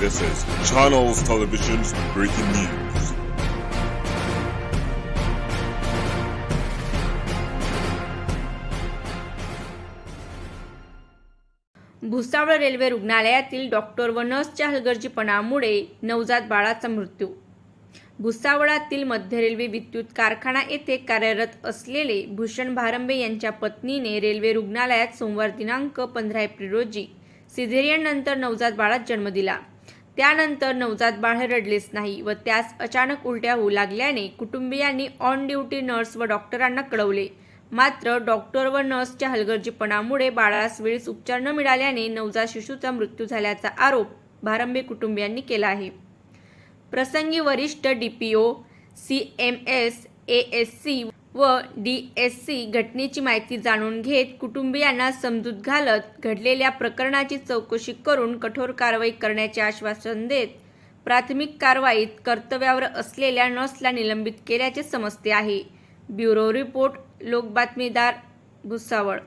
This is Channels Television's breaking news. Bhusawal railway रुग्णालयातील doctor व नर्सच्या हलगर्जीपणामुळे नवजात बाळाचा मृत्यू भुसावळातील मध्य रेल्वे विद्युत कारखाना येथे कार्यरत असलेले भूषण भारंबे यांच्या पत्नीने रेल्वे रुग्णालयात सोमवार दिनांक पंधरा एप्रिल रोजी सिझेरियन नंतर नवजात बाळात जन्म दिला त्यानंतर नवजात बाळ रडलेच नाही व त्यास अचानक उलट्या होऊ लागल्याने कुटुंबियांनी ऑन ड्युटी नर्स व डॉक्टरांना कळवले. मात्र डॉक्टर व नर्सच्या हलगर्जीपणामुळे बाळास वेळीच उपचार न मिळाल्याने नवजात शिशूचा मृत्यू झाल्याचा आरोप भारंबे कुटुंबियांनी केला आहे. प्रसंगी वरिष्ठ DPO C M S A S C व डी एस सी घटनेची माहिती जाणून घेत कुटुंबियांना समजूत घालत घडलेल्या प्रकरणाची चौकशी करून कठोर कारवाई करण्याचे आश्वासन देत प्राथमिक कारवाईत कर्तव्यावर असलेल्या नर्सला निलंबित केल्याचे समजते आहे. ब्युरो रिपोर्ट लोकबातमीदार भुसावळ.